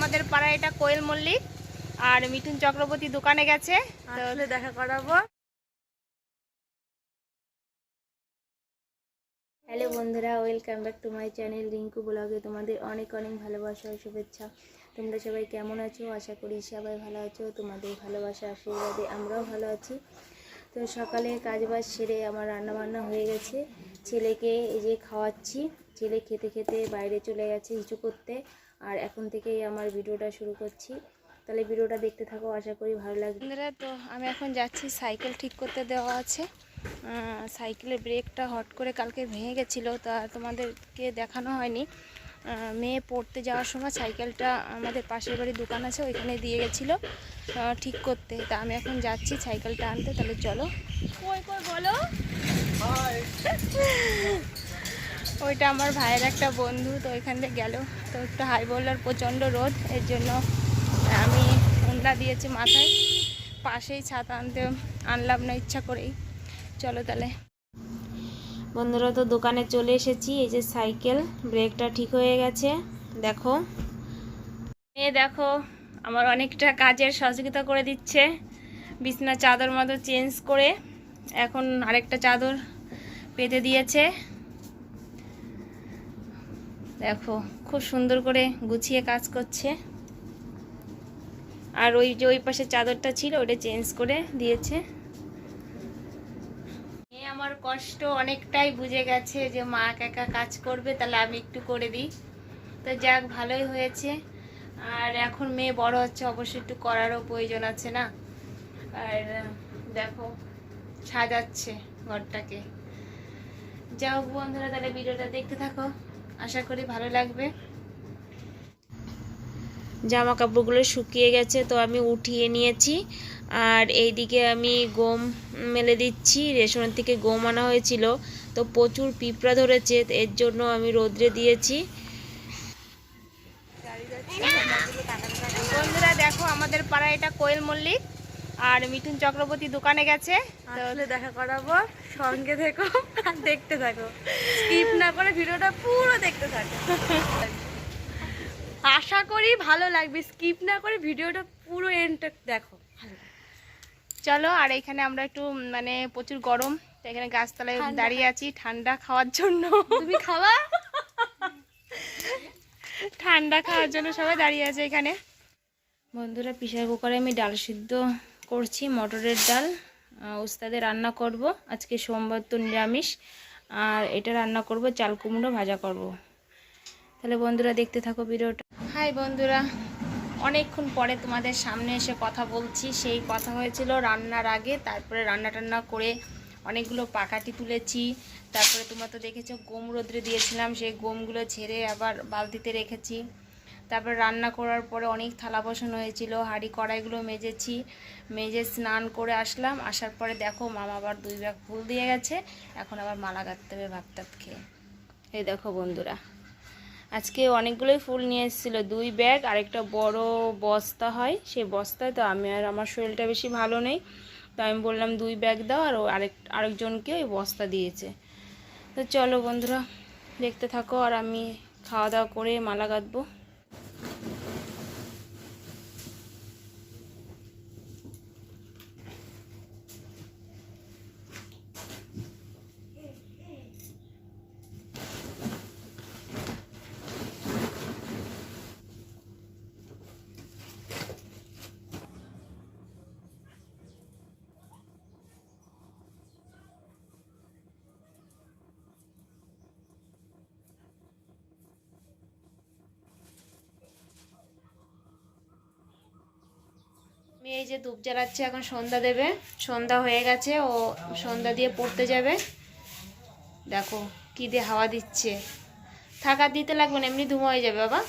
আমাদের পাড়ায় এটা কোয়েল মল্লিক আর মিঠুন চক্রবর্তী দোকানে গেছে। তো আসলে দেখা করাবো। হ্যালো বন্ধুরা welcome back to my channel Rinku ব্লগে। তোমাদের অনেক অনেক ভালোবাসা ও শুভেচ্ছা। তোমরা সবাই কেমন আছো? আশা করি সবাই ভালো আছো। তোমাদের ভালোবাসা আশীর্বাদে আমরাও ভালো আছি। তো সকালে কাজবাজ সেরে আমার রান্না বান্না হয়ে গেছে। ছেলেকে এই যে খাওয়াচ্ছি। ছেলে খেতে খেতে বাইরে চলে গেছে হিচু করতে। আর এখন থেকেই আমার ভিডিওটা শুরু করছি। তাহলে ভিডিওটা দেখতে থাকো, আশা করি ভালো লাগবে। বন্ধুরা, তো আমি এখন যাচ্ছি, সাইকেল ঠিক করতে দেওয়া আছে। সাইকেলের ব্রেকটা হট করে কালকে ভেঙে গেছিল, তা তোমাদেরকে দেখানো হয়নি। মেয়ে পড়তে যাওয়ার সময় সাইকেলটা আমাদের পাশের বাড়ির দোকান আছে ওইখানে দিয়ে গেছিল ঠিক করতে। তা আমি এখন যাচ্ছি সাইকেলটা আনতে তাহলে চলো। কই কই বলো। ওইটা আমার ভাইয়ের একটা বন্ধু তো ওইখান থেকে গেল। তো একটু হাই বলার প্রচণ্ড রোদ এর জন্য আমি উন্ডা দিয়েছি মাথায়। পাশেই ছাতা আনতে আনলাম না ইচ্ছা করেই। চলো তাহলে। বন্ধুরা, তো দোকানে চলে এসেছি। এই যে সাইকেল, ব্রেকটা ঠিক হয়ে গেছে। দেখো। এ দেখো, আমার অনেকটা কাজের সহযোগিতা করে দিচ্ছে। বিছনা চাদর মতো চেঞ্জ করে এখন আরেকটা চাদর পেতে দিয়েছে। দেখো, খুব সুন্দর করে গুছিয়ে কাজ করছে। আর ওই যে ওই পাশে চাদরটা ছিল, ওটা চেঞ্জ করে দিয়েছে। আমার কষ্ট অনেকটাই বুঝে গেছে যে মা একা কাজ করবে, তাহলে আমি একটু করে দিই। তো যাক, ভালোই হয়েছে। আর এখন মেয়ে বড় হচ্ছে অবশ্যই একটু করারও প্রয়োজন আছে না? আর, দেখো, সাজাচ্ছে ঘরটাকে। হোক বন্ধুরা, তাহলে ভিডিওটা দেখতে থাকো। আশা করি ভালো লাগবে। জামা কাপড়গুলো শুকিয়ে গেছে, তো আমি উঠিয়ে নিয়েছি। আর এইদিকে আমি গম মেলে দিচ্ছি। রেশনের থেকে গম আনা হয়েছিল। তো প্রচুর পিঁপড়া ধরেছে এর জন্য আমি রোদ্রে দিয়েছি। বন্ধুরা দেখো আমাদের পাড়ায় এটা কোয়েল মল্লিক আর মিঠুন চক্রবর্তী দোকানে গেছে। তো আসলে দেখা করাবো সঙ্গে থেকো আর দেখতে থাকো। স্কিপ না করে ভিডিওটা পুরো দেখতে থাকো। আশা করি ভালো লাগবে। স্কিপ না করে ভিডিওটা পুরো এন্ড দেখো। চলো আর এখানে আমরা একটু মানে প্রচুর গরম তো এখানে গাছতলায় দাঁড়িয়ে আছি ঠান্ডা খাওয়ার জন্য। তুমি খাওয়া ঠান্ডা খাওয়ার জন্য সবাই দাঁড়িয়ে আছে এখানে। বন্ধুরা প্রেশার কুকারে আমি ডাল সিদ্ধ করছি মটরের ডাল। আহ, উস্তাদে রান্না করব। আজকে সোমবার তো নিরামিষ। আর এটা রান্না করব চাল কুমড়ো ভাজা করব। তাহলে বন্ধুরা দেখতে থাকো ভিডিওটা। হাই বন্ধুরা অনেকক্ষণ পরে তোমাদের সামনে এসে কথা বলছি। সেই কথা হয়েছিল রান্নার আগে, তারপরে রান্না টান্না করে অনেকগুলো পাকাটি তুলেছি। তারপরে তোমরা তো দেখেছ, গম রোদ্রে দিয়েছিলাম, সেই গমগুলো ছেড়ে আবার বালতিতে রেখেছি। তারপর রান্না করার পরে অনেক থালা বসানো হয়েছিল, হাঁড়ি কড়াইগুলো মেজেছি। মেজে স্নান করে আসলাম, আসার পরে দেখো মামা আবার দুই ব্যাগ ফুল দিয়ে গেছে, এখন আবার মালা গাঁথতে হবে ভাত খেয়ে। এই দেখো বন্ধুরা। আজকে অনেকগুলোই ফুল নিয়ে এসেছিল। দুই ব্যাগ আর একটা বড় বস্তা হয়। সেই বস্তায় তো আমি আর আমার শরীরটা বেশি ভালো নেই। তো আমি বললাম, দুই ব্যাগ দাও। আর আরেক, আরেকজনকে ওই বস্তা দিয়েছে। তো চলো বন্ধুরা, দেখতে থাকো। আর আমি খাওয়া দাওয়া করে মালা গাঁথবো মেয়ে যে ধূপ জ্বালাচ্ছে, এখন সন্ধ্যা দেবে। সন্ধ্যা হয়ে গেছে, ও সন্ধ্যা দিয়ে পড়তে যাবে। দেখো কি দিয়ে হাওয়া দিচ্ছে। থাকা দিতে লাগবে না, এমনি ধুমা হয়ে যাবে, বাবা।